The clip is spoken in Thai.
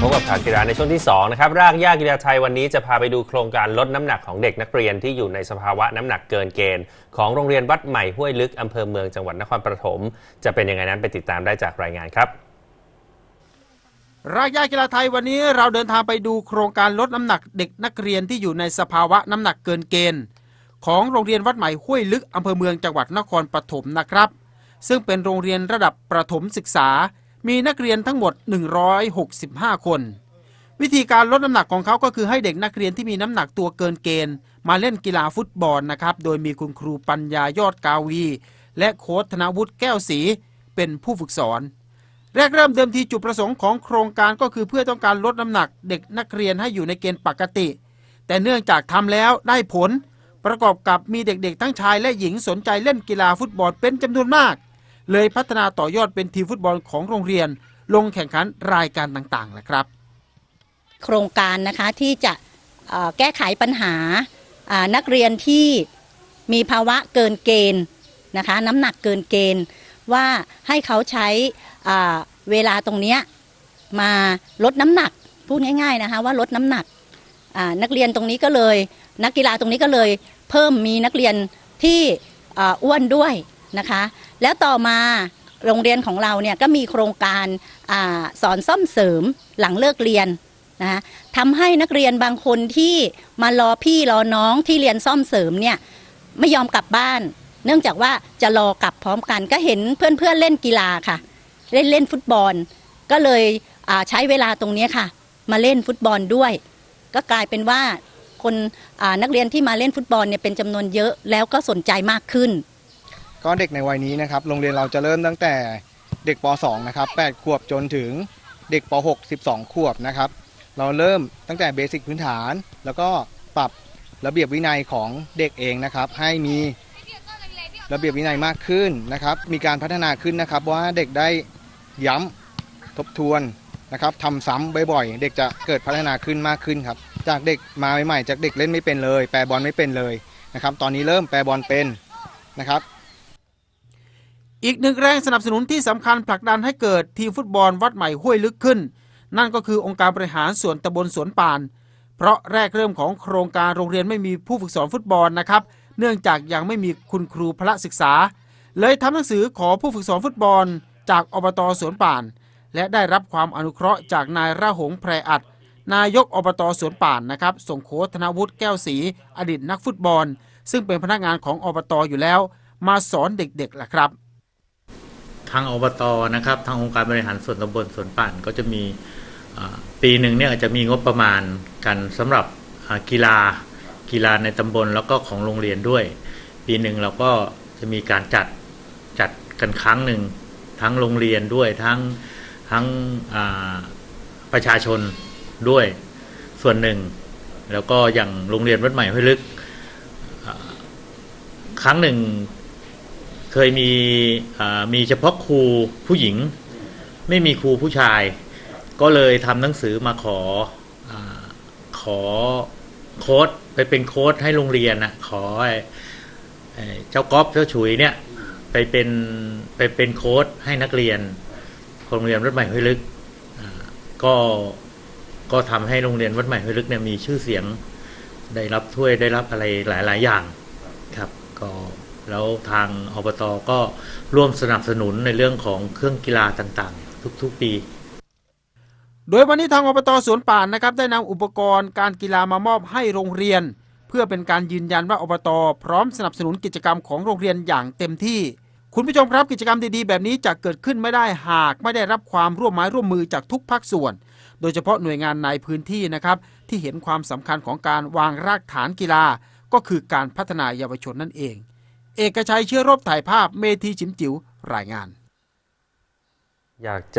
พบกับข่าวกีฬาในช่วงที่2นะครับรากหญ้ากีฬาไทยวันนี้จะพาไปดูโครงการลดน้ำหนักของเด็กนักเรียนที่อยู่ในสภาวะน้ำหนักเกินเกณฑ์ ของโรงเรียนวัดใหม่ห้วยลึกอำเภอเมืองจังหวัดนครปฐมจะเป็นยังไงนั้นไปติดตามได้จากรายงานครับ รากหญ้ากีฬาไทยวันนี้เราเดินทางไปดูโครงการลดน้ำหนักเด็กนักเรียนที่อยู่ในสภาวะน้ำหนักเกินเกณฑ์ ของโรงเรียนวัดใหม่ห้วยลึกอำเภอเมืองจังหวัดนครปฐมนะครับ ซึ่งเป็นโรงเรียนระดับประถมศึกษา มีนักเรียนทั้งหมด 165 คน วิธีการลดน้ำหนักของเขาก็คือให้เด็กนักเรียนที่มีน้ำหนักตัวเกินเกณฑ์ มาเล่นกีฬาฟุตบอลนะครับ โดยมีคุณครูปัญญายอดกาวี และโค้ชธนวุฒิแก้วศรีเป็นผู้ฝึกสอน แรกเริ่มเดิมทีจุดประสงค์ของโครงการก็คือเพื่อต้องการลดน้ำหนักเด็กนักเรียนให้อยู่ในเกณฑ์ปกติ แต่เนื่องจากทำแล้วได้ผล ประกอบกับมีเด็กๆ ทั้งชายและหญิงสนใจเล่นกีฬาฟุตบอลเป็นจำนวนมาก เลยพัฒนาต่อยอดเป็นทีมฟุตบอลของโรงเรียน ลงแข่งขันรายการต่างๆแหละครับ โครงการนะคะที่จะแก้ไขปัญหานักเรียนที่มีภาวะเกินเกณฑ์นะคะน้ำหนักเกินเกณฑ์ว่าให้เขาใช้เวลาตรงนี้มาลดน้ำหนักพูดง่ายๆนะคะว่าลดน้ำหนักนักเรียนตรงนี้ก็เลย นักกีฬาตรงนี้ก็เลยเพิ่มมีนักเรียนที่อ้วนด้วยนะคะ แล้วต่อมาโรงเรียนของเราเนี่ยก็มีโครงการอาสอนซ่อมเสริมหลังเลิกเรียนนะคะทำให้นักเรียนบางคนที่มารอพี่รอน้องที่เรียนซ่อมเสริมเนี่ยไม่ยอมกลับบ้าน เนื่องจากว่าจะรอกลับพร้อมกันก็เห็นเพื่อนๆเล่นกีฬาค่ะ เล่นเล่นฟุตบอล ก็เลยใช้เวลาตรงนี้ค่ะ มาเล่นฟุตบอลด้วย ก็กลายเป็นว่าคนนักเรียนที่มาเล่นฟุตบอลเนี่ยเป็นจำนวนเยอะแล้วก็สนใจมากขึ้น ก็เด็กในวัยนี้นะครับโรงเรียนเราจะเริ่มตั้งแต่เด็กป .2 นะครับ8ขวบจนถึงเด็กป .6 12 ขวบนะครับ เราเริ่มตั้งแต่เบสิกพื้นฐาน แล้วก็ปรับระเบียบวินัยของเด็กเองนะครับ ให้มีระเบียบวินัยมากขึ้นนะครับ มีการพัฒนาขึ้นนะครับว่าเด็กได้ย้ำทบทวนนะครับทำซ้ำบ่อยๆ เด็กจะเกิดพัฒนาขึ้นมากขึ้นครับ จากเด็กมาใหม่ๆจากเด็กเล่นไม่เป็นเลย แปรบอลไม่เป็นเลยนะครับ ตอนนี้เริ่มแปรบอลเป็นนะครับ อีกหนึ่งแรงสนับสนุนที่สำคัญผลักดันให้เกิดทีมฟุตบอลวัดใหม่ห้วยลึกขึ้น นั่นก็คือองค์การบริหารส่วนตำบลสวนป่าน เพราะแรกเริ่มของโครงการโรงเรียนไม่มีผู้ฝึกสอนฟุตบอลนะครับ เนื่องจากยังไม่มีคุณครูพละศึกษา เลยทำหนังสือขอผู้ฝึกสอนฟุตบอล จากอบตสวนป่าน และได้รับความอนุเคราะห์จากนายระหงแพรอัดนายกอบตสวนป่านนะครับส่งโค้ชธนวุฒิแก้วศรีอดีตนักฟุตบอล ซึ่งเป็นพนักงานของอบตอยู่แล้ว มาสอนเด็กๆแหละครับ ทางอบตนะครับ ทางองค์การบริหารส่วนตำบลส่วนป่านก็จะมีปีหนึ่งเนี่ยอาจจะมีงบประมาณกันสำหรับกีฬากีฬาในตำบลแล้วก็ของโรงเรียนด้วย ปีหนึ่งเราก็จะมีการจัดจัดกันครั้งหนึ่งทั้งโรงเรียนด้วยทั้งทั้งประชาชนด้วยส่วนหนึ่ง แล้วก็อย่างโรงเรียนวัดใหม่ห้วยลึก ครั้งหนึ่ง เคยมีมีเฉพาะครูผู้หญิง ไม่มีครูผู้ชาย ก็เลยทำหนังสือมาขออขอโค้ดไปเป็นโค้ดให้โรงเรียนนะขออเจ้าก๊อฟเจ้าฉุยเนี่ยไปเป็นไปเป็นโค้ดให้นักเรียนโรงเรียนวัดใหม่ห้วยลึกก็ก็ทำให้โรงเรียนวัดใหม่ห้วยลึกเนี่ยมีชื่อเสียงได้รับถ้วยได้รับอะไรหลาย ๆ อย่างครับก็ แล้วทางอบตก็ร่วมสนับสนุนในเรื่องของเครื่องกีฬาต่างๆ ทุกๆปี โดยวันนี้ทางอบตสวนป่านนะครับได้นำอุปกรณ์การกีฬามามอบให้โรงเรียน เพื่อเป็นการยืนยันว่าอบต พร้อมสนับสนุนกิจกรรมของโรงเรียนอย่างเต็มที่ คุณผู้ชมครับกิจกรรมดีๆ แบบนี้จะเกิดขึ้นไม่ได้หากไม่ได้รับความร่วมไม้ร่วมมือจากทุกภาคส่วน โดยเฉพาะหน่วยงานในพื้นที่นะครับที่เห็นความสำคัญของการวางรากฐานกีฬาก็คือการพัฒนายาวชนนั่นเอง เอกชัยเชื้อรบถ่ายภาพเมธีฉิมจิ๋วรายงาน อยากจะ